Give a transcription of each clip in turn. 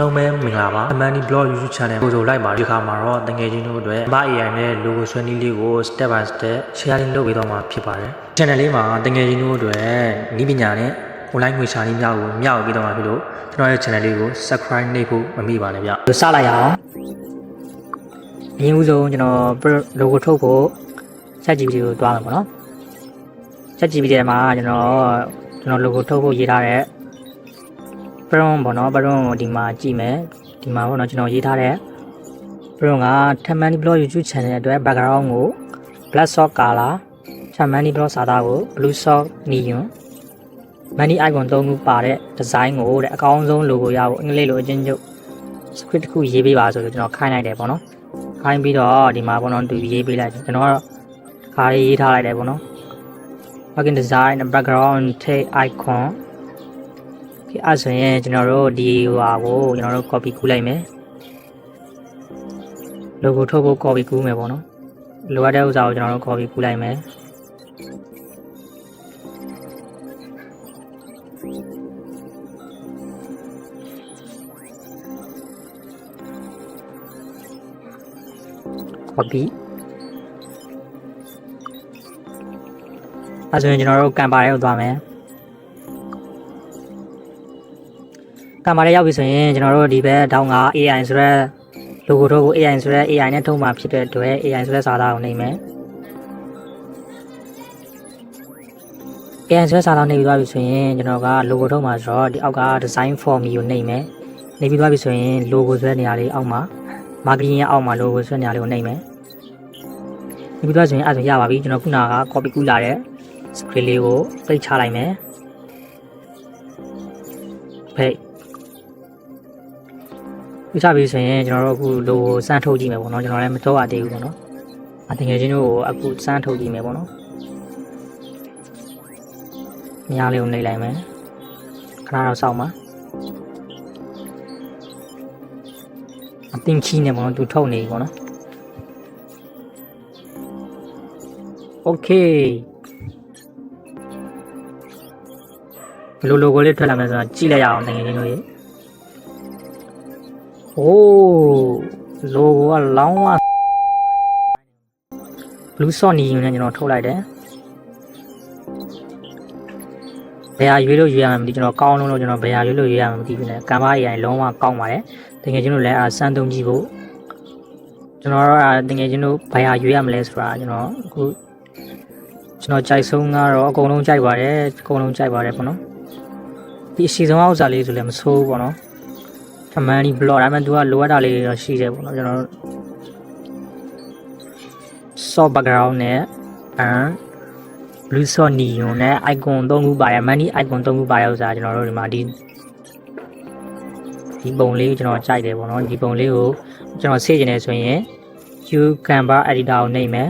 လုံးမဲမင်္ဂလာပါ Amani Blog YouTube Channel ကိုဆိုလိုက်ပါဒီခါမှာတော့တငယ်ချင်းတို့အတွက်ဘာ AI နဲ့ logo ဆွဲနည်းလေးကို step by step sharing လုပ်ပေးတော့မှာဖြစ်ပါတယ် channel လေးမှာတငယ်ချင်းတို့အတွက်ဤပညာနဲ့ online ငွေရှာနည်းများကိုမျှဝေပေးတော့မှာဖြစ်လို့ကျွန်တော်ရဲ့ channel လေးကို subscribe နှိပ်ဖို့မမေ့ပါနဲ့ဗျစလိုက်ရအောင်အရင်ဦးဆုံးကျွန်တော် logo ထုတ်ဖို့ ChatGPT ကိုတွားမယ်ပေါ့နော် ChatGPT ထဲမှာကျွန်တော်ကျွန်တော် logo ထုတ်ဖို့ရေးထားတဲ့ prompt ပေါ့နော် prompt ကိုဒီမှာကြည့်မယ်ဒီမှာပေါ့နော်ကျွန်တော်ရေးထားတဲ့ prompt က Tamani Blog YouTube channel အတွက် background ကို black soft color Tamani Blog စာသားကို blue soft neon many icon သုံးခုပါတဲ့ design ကိုတဲ့အကောင်းဆုံး logo ရဖို့အင်္ဂလိပ်လိုအချင်းချုပ် script တစ်ခုရေးပေးပါဆိုလို့ကျွန်တော်ခိုင်းလိုက်တယ်ပေါ့နော်ခိုင်းပြီးတော့ဒီမှာပေါ့နော်သူရေးပေးလိုက်တယ်ကျွန်တော်ကတော့ခါလေးရေးထားလိုက်တယ်ပေါ့နော် plugin design background take icon ဒီ အဲ့ဆိုရင်ကျွန်တော်တို့ဒီဟိုဟာကိုကျွန်တော်တို့ copy ကူးလိုက်မယ် logo ထုတ်ဖို့ copy ကူးမယ်ပေါ့နော်လိုအပ်တဲ့ဥစ္စာကိုကျွန်တော်တို့ copy ကူးလိုက်မယ် copy အဲဆိုရင်ကျွန်တော်တို့ကံပါရဲကိုသွားမယ် ကံပါရဲရောက်ပြီဆိုရင်ကျွန်တော်တို့ဒီဘက်တောင်းက AI ဆိုတဲ့ logo တော့ကို AI ဆိုတဲ့ AI နဲ့ထုတ်မှဖြစ်တဲ့အတွက် AI ဆိုတဲ့စာသားကိုနှိပ်မယ် AI ဆိုတဲ့စာသားနှိပ်ပြီးသွားပြီဆိုရင်ကျွန်တော်က logo ထုတ်မှဆိုတော့ဒီအောက်က design form ကိုနှိပ်မယ်နှိပ်ပြီးသွားပြီဆိုရင် logo ဆိုတဲ့နေရာလေးအောက်မှာ marketing ရဲ့အောက်မှာ logo ဆိုတဲ့နေရာလေးကိုနှိပ်မယ်ဒီပြီးတော့ဆိုရင်အဲ့ဒါဆိုရပါပြီကျွန်တော်ခုနက copy ကူးလာတဲ့ script လေးကိုပိတ်ချလိုက်မယ်ဖိတ် ပြချပြီဆိုရင်ကျွန်တော်တို့အခု logo စမ်းထုတ်ကြည့်မယ်ပေါ့နော်ကျွန်တော်လည်းမတော့ရသေးဘူးပေါ့နော်အတကယ်ချင်းတို့ကိုအခုစမ်းထုတ်ကြည့်မယ်ပေါ့နော်မြားလေးကိုနှိပ်လိုက်မယ်ခဏတော့စောင့်ပါအတင်းချီနေပေါ့နော်သူထုတ်နေပြီပေါ့နော် โอเคဘယ်လို logo လေးထွက်လာမလဲဆိုတော့ကြည့်လိုက်ရအောင်နိုင်ငံချင်းတို့ရေ โอ้ logo ကလောင်းဝ blue sony ယူနေကျွန်တော်ထုတ်လိုက်တယ်ဘယ်ဟာရွေးလို့ရွေးရမှာမသိကျွန်တော်ကောင်းလုံးလို့ကျွန်တော်ဘယ်ဟာရွေးလို့ရွေးရမှာမသိဘူးねကံပါး AI လုံးဝကောင်းပါတယ်တကယ်ချင်းတို့လည်းအားစမ်းသုံးကြည့်ဖို့ကျွန်တော်တို့တကယ်ချင်းတို့ဘယ်ဟာရွေးရမလဲဆိုတာကျွန်တော်အခုကျွန်တော်ကြိုက်ဆုံးကတော့အကုန်လုံးကြိုက်ပါတယ်အကုန်လုံးကြိုက်ပါတယ်ပေါ့နော်ဒီအစီဆုံးဥစ္စာလေးဆိုလည်းမဆိုးဘူးပေါ့နော် ထမန်ဒီ blog ဒါပေမဲ့ तू ကလိုအပ်တာလေးတွေတော့ရှိတယ်ပေါ့နော်ကျွန်တော်တို့ soft background နဲ့ and blue soft neon နဲ့ icon သုံးခုပါတယ် money icon သုံးခုပါတဲ့ဥစ္စာကျွန်တော်တို့ဒီမှာဒီဒီပုံလေးကိုကျွန်တော်ကြိုက်တယ်ပေါ့နော်ဒီပုံလေးကိုကျွန်တော်ဆေးကျင်နေဆိုရင် you canva editor ကိုနှိပ်မယ်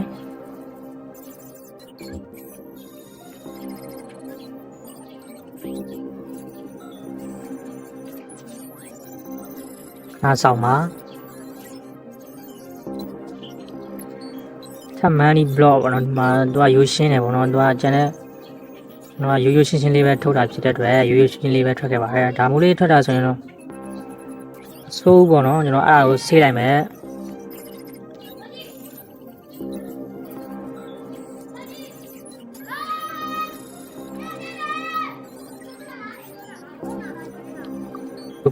အားဆောင်ပါထမန်ဒီ blog ပေါ့နော်ဒီမှာသူကရိုးရှင်းတယ်ပေါ့နော်သူကကျန်တဲ့တော့ရိုးရိုးရှင်းရှင်းလေးပဲထုတ်တာဖြစ်တဲ့အတွက်ရိုးရိုးရှင်းရှင်းလေးပဲထွက်ခဲ့ပါတယ်ဒါမျိုးလေးထွက်တာဆိုရင်တော့ဆိုးပေါ့နော်ကျွန်တော်အဲ့ဒါကိုဆေးလိုက်မယ်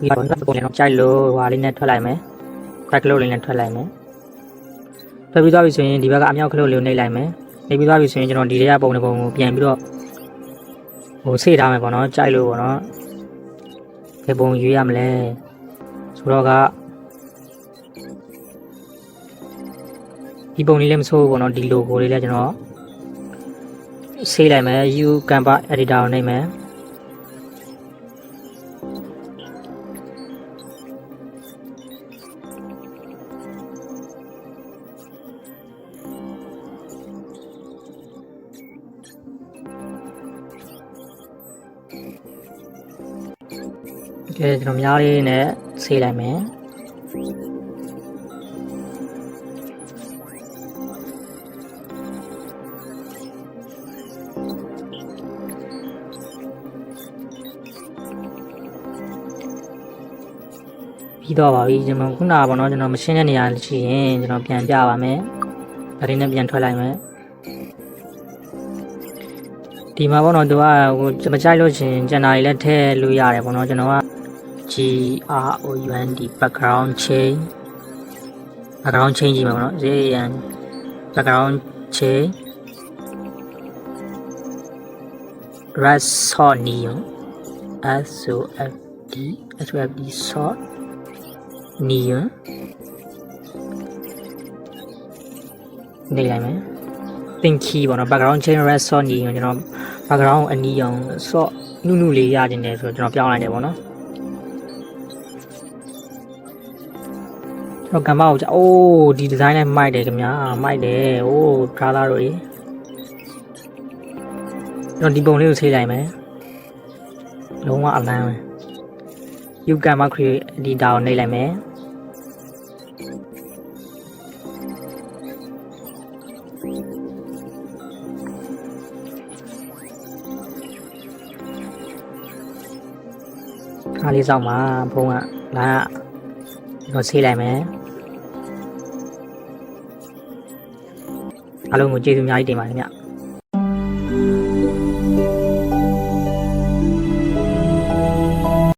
ဒီကတော့ပုံလေးတော့ကြိုက်လို့ဟွာလေးနဲ့ထွက်လိုက်မယ် crack လို့လေးနဲ့ထွက်လိုက်မယ်ထွက်ပြီးသွားပြီဆိုရင်ဒီဘက်ကအမြောက်ခလုတ်လေးကိုနှိပ်လိုက်မယ်နှိပ်ပြီးသွားပြီဆိုရင်ကျွန်တော်ဒီထဲကပုံတစ်ပုံကိုပြန်ပြီးတော့ဟိုဆေးထားမယ်ပေါ့နော်ကြိုက်လို့ပေါ့နော်ဘယ်ပုံရွေးရမလဲဆိုတော့ကဒီပုံလေးလည်းမဆိုးဘူးပေါ့နော်ဒီ logo လေးလည်းကျွန်တော်ဆေးလိုက်မယ် you canva editor ကိုနှိပ်မယ် ကဲကျွန်တော်များလေးနဲ့ဆေးလိုက်မယ်ပြီးတော့ပါပြီကျွန်တော်ခုနကပေါ့နော်ကျွန်တော်မရှင်းတဲ့နေရာရှိရင်ကျွန်တော်ပြန်ပြပါမယ်ဒါလေးနဲ့ပြန်ထွက်လိုက်မယ်ဒီမှာပေါ့နော်သူကဟိုမကြိုက်လို့ရှရင်ကျန်တာတွေလည်းထည့်လို့ရတယ်ပေါ့နော်ကျွန်တော်က G R O U N D background change background change ကြီးမှာပေါ့နော် J A N background change resort neon S O F D S O F D sort neon နေလိုက်မယ် pink key ပေါ့နော် background change resort neon ကျွန်တော် background အနီရောင် sort နုနုလေးရခြင်းတယ်ဆိုတော့ကျွန်တော်ပြောင်းလိုက်တယ်ပေါ့နော် တော်ကမ္ဘာကိုကြာအိုးဒီ design နဲ့မိုက်တယ်ခင်ဗျာမိုက်တယ်အိုး color တို့ကြီးကျွန်တော်ဒီပုံလေးကိုဆေးလိုက်မယ်လုံးဝအလန်းပဲ you can create ဒီတာကိုနှိပ်လိုက်မယ်ခါလေးစောက်မှာဘုံကလာ တော့ဆေးလိုက်မယ်အားလုံးကိုကျေးဇူးအများကြီးတင်ပါတယ်ခင်ဗျ